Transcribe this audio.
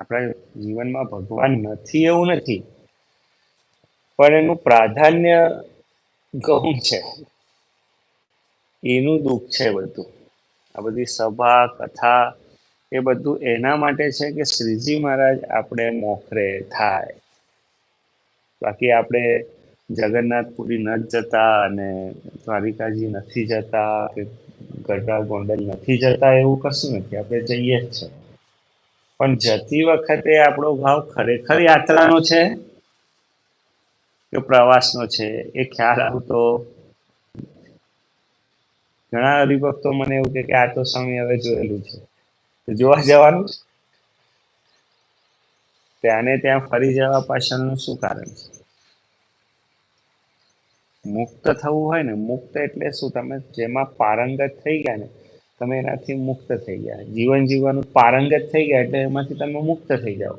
આપણા જીવનમાં ભગવાન નથી એવું નથી. પણ એનું પ્રાધાન્ય ગૌણ છે. એનું દુઃખ છે બધું. આ બધી સભા, કથા એ બધું એના માટે છે કે શ્રીજી મહારાજ આપણે મોખરે થાય. બાકી આપણે જગન્નાથપુરી ન જતા અને દ્વારિકાજી નથી જતા કે ગઢડા ગોંડલ નથી જતા એવું કશું નથી. આપણે જઈએ જ છે પણ જતી વખતે આપણો ભાવ ખરેખર યાત્રાનો છે? કે પ્રવાસનો છે? એ ખ્યાલ આવતો? ઘણા હરિભક્તો મને એવું કે આ તો સમય હવે જોયેલું છે. જોવા જવાનું ત્યાંને ત્યાં ફરી જવા પાછળનું શું કારણ છે? મુક્ત થવું હોય ને, મુક્ત એટલે શું? તમે જેમાં પારંગત થઈ ગયા ને તમે એનાથી મુક્ત થઈ ગયા. જીવન જીવવાનું પારંગત થઈ ગયા એટલે એમાંથી તમે મુક્ત થઈ જાઓ.